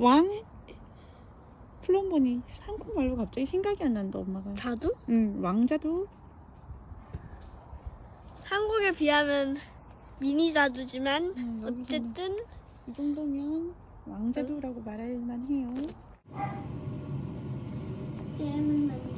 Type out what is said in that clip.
왕 플롬보니 한국말로 갑자기 생각이 안 난다 엄마가 자두? 응 왕자두 한국에 비하면 미니 자두지만 음, 어쨌든 이 정도면 왕자두라고 말할 만해요. 잼은